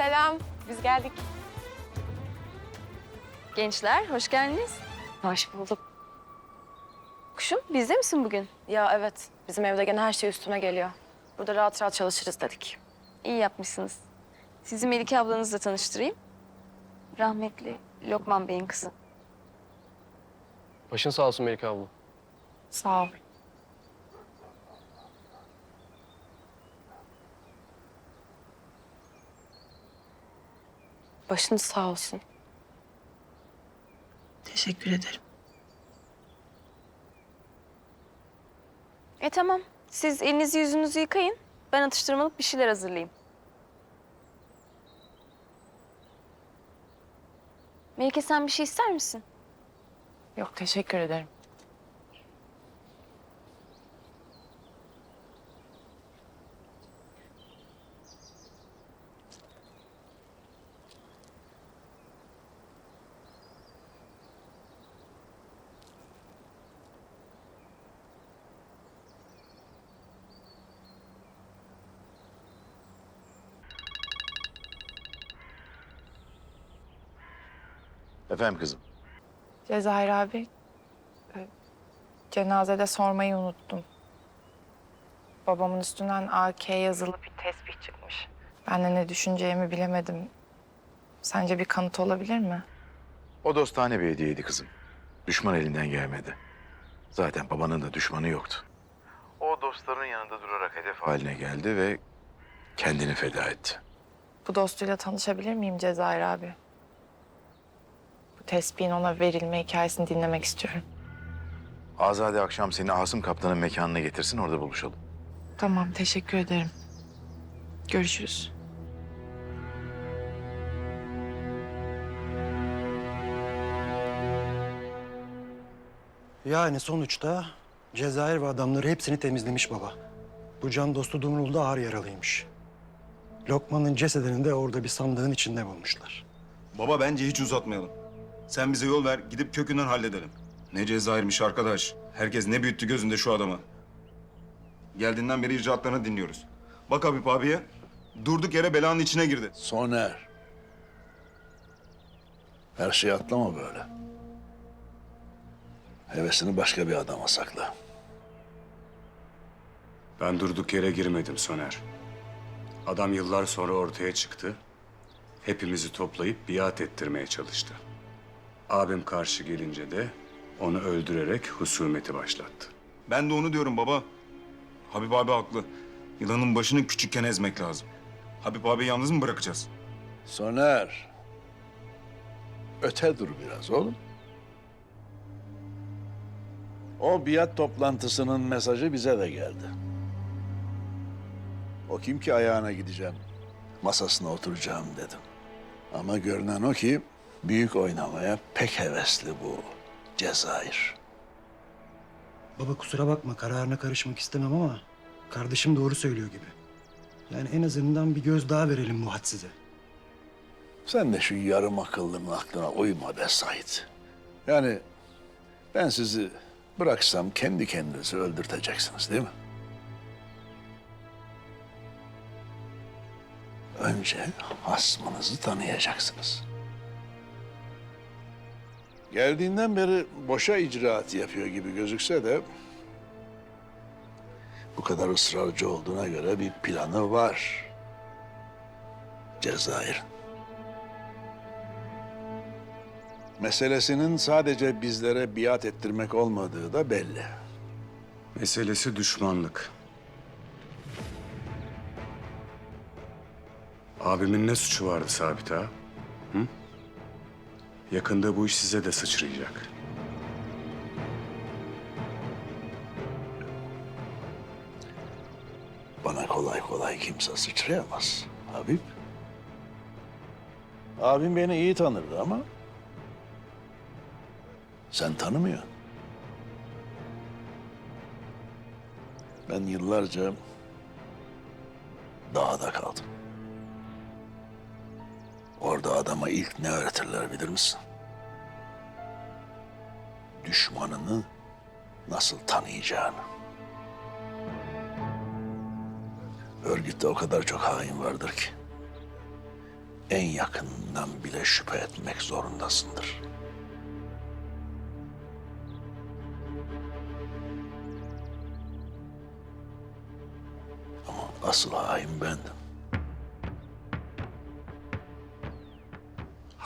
Selam, biz geldik. Gençler hoş geldiniz. Hoş bulduk. Kuşum bizde misin bugün? Ya evet, bizim evde gene her şey üstüme geliyor. Burada rahat rahat çalışırız dedik. İyi yapmışsınız. Sizi Melike ablanızla tanıştırayım. Rahmetli Lokman Bey'in kızı. Başın sağ olsun Melike abla. Sağ ol. Başınız sağ olsun. Teşekkür ederim. E tamam. Siz elinizi yüzünüzü yıkayın. Ben atıştırmalık bir şeyler hazırlayayım. Melike sen bir şey ister misin? Yok, teşekkür ederim. Efendim kızım. Cezayir abi, e, cenazede sormayı unuttum. Babamın üstünden AK yazılı bir tesbih çıkmış. Ben de ne düşüneceğimi bilemedim. Sence bir kanıt olabilir mi? O dostane bir hediyeydi kızım. Düşman elinden gelmedi. Zaten babanın da düşmanı yoktu. O dostların yanında durarak hedef haline geldi ve kendini feda etti. Bu dostuyla tanışabilir miyim Cezayir abi? Bu tespihin ona verilme hikayesini dinlemek istiyorum. Azade akşam seni Asım Kaptan'ın mekanına getirsin orada buluşalım. Tamam, teşekkür ederim. Görüşürüz. Yani sonuçta Cezayir ve adamları hepsini temizlemiş baba. Bu can dostu Dumrul da ağır yaralıymış. Lokman'ın cesedini de orada bir sandığın içinde bulmuşlar. Baba bence hiç uzatmayalım. Sen bize yol ver, gidip kökünden halledelim. Ne Cezayir'miş arkadaş. Herkes ne büyüttü gözünde şu adamı. Geldiğinden beri icraatlarını dinliyoruz. Bak Habib abiye, durduk yere belanın içine girdi. Soner. Her şeyi atlama böyle. Hevesini başka bir adama sakla. Ben durduk yere girmedim Soner. Adam yıllar sonra ortaya çıktı. Hepimizi toplayıp biat ettirmeye çalıştı. Abim karşı gelince de onu öldürerek husumeti başlattı. Ben de onu diyorum baba. Habib abi haklı. Yılanın başını küçükken ezmek lazım. Habib abi yalnız mı bırakacağız? Soner. Öte dur biraz oğlum. O biat toplantısının mesajı bize de geldi. O kim ki ayağına gideceğim, masasına oturacağım dedim. Ama görünen o ki büyük oynamaya pek hevesli bu Cezayir. Baba kusura bakma kararına karışmak istemem ama kardeşim doğru söylüyor gibi. Yani en azından bir göz daha verelim bu hadsize. Sen de şu yarım akıllının aklına uyma be Sait. Yani ben sizi bıraksam kendi kendinizi öldürteceksiniz değil mi? Önce hasmınızı tanıyacaksınız. Geldiğinden beri boşa icraat yapıyor gibi gözükse de... ...bu kadar ısrarcı olduğuna göre bir planı var. Cezayir'in. Meselesinin sadece bizlere biat ettirmek olmadığı da belli. Meselesi düşmanlık. Abimin ne suçu vardı Sabit ağa? Hı? Yakında bu iş size de sıçrayacak. Bana kolay kolay kimse sıçrayamaz. Habib. Abim beni iyi tanırdı ama... ...sen tanımıyorsun. Ben yıllarca dağda kaldım. Orada adama ilk ne öğretirler bilir misin? Düşmanını nasıl tanıyacağını. Örgütte o kadar çok hain vardır ki. en yakından bile şüphe etmek zorundasındır. Ama asıl hain bendim.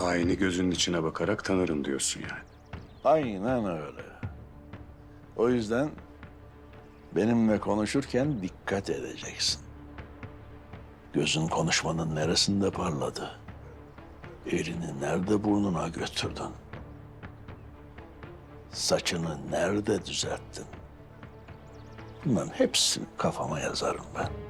Haini gözünün içine bakarak tanırım diyorsun yani. Aynen öyle. O yüzden benimle konuşurken dikkat edeceksin. Gözün konuşmanın neresinde parladı? Elini nerede burnuna götürdün? Saçını nerede düzelttin? Bunların hepsini kafama yazarım ben.